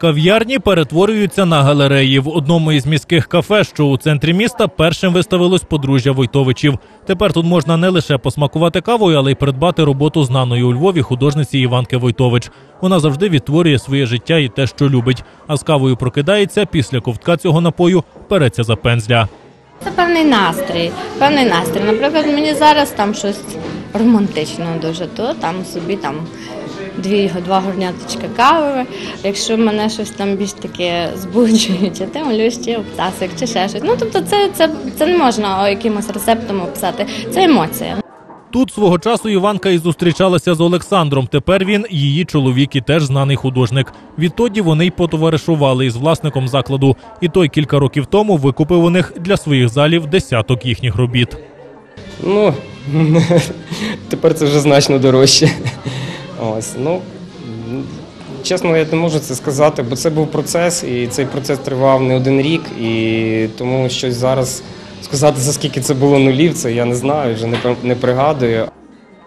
Кав'ярні перетворюються на галереї. В одному із міських кафе, що у центрі міста, першим виставилось подружжя Войтовичів. Тепер тут можна не лише посмакувати кавою, але й придбати роботу знаної у Львові художниці Іванки Войтович. Вона завжди відтворює своє життя і те, що любить. А з кавою прокидається після ковтка цього напою береться за пензля. Це певний настрій. Певний настрій. Наприклад, мені зараз там щось романтичного дуже, то там собі там дві два горняточка кави. Якщо мене щось там більш таке збуджує, чи ти малюєш чи обцасик, чи ще щось. Ну тобто, це, це, це не можна якимось рецептом описати. Це емоція. Тут свого часу Іванка і зустрічалася з Олександром. Тепер він її чоловік і теж знаний художник. Відтоді вони й потоваришували із власником закладу. І той кілька років тому викупив у них для своїх залів десяток їхніх робіт. Ну, тепер це вже значно дорожче. Ось, ну, чесно, я не можу це сказати, бо це був процес, і цей процес тривав не один рік, і тому щось зараз сказати, за скільки це було нулів, це я не знаю, вже не, не пригадую.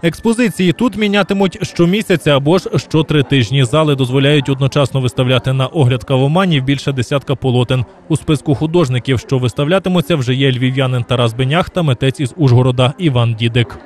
Експозиції тут мінятимуть щомісяця або ж що три тижні. Зали дозволяють одночасно виставляти на огляд кавоманів більше десятка полотен. У списку художників, що виставлятимуться, вже є львів'янин Тарас Бенях та митець із Ужгорода Іван Дідик.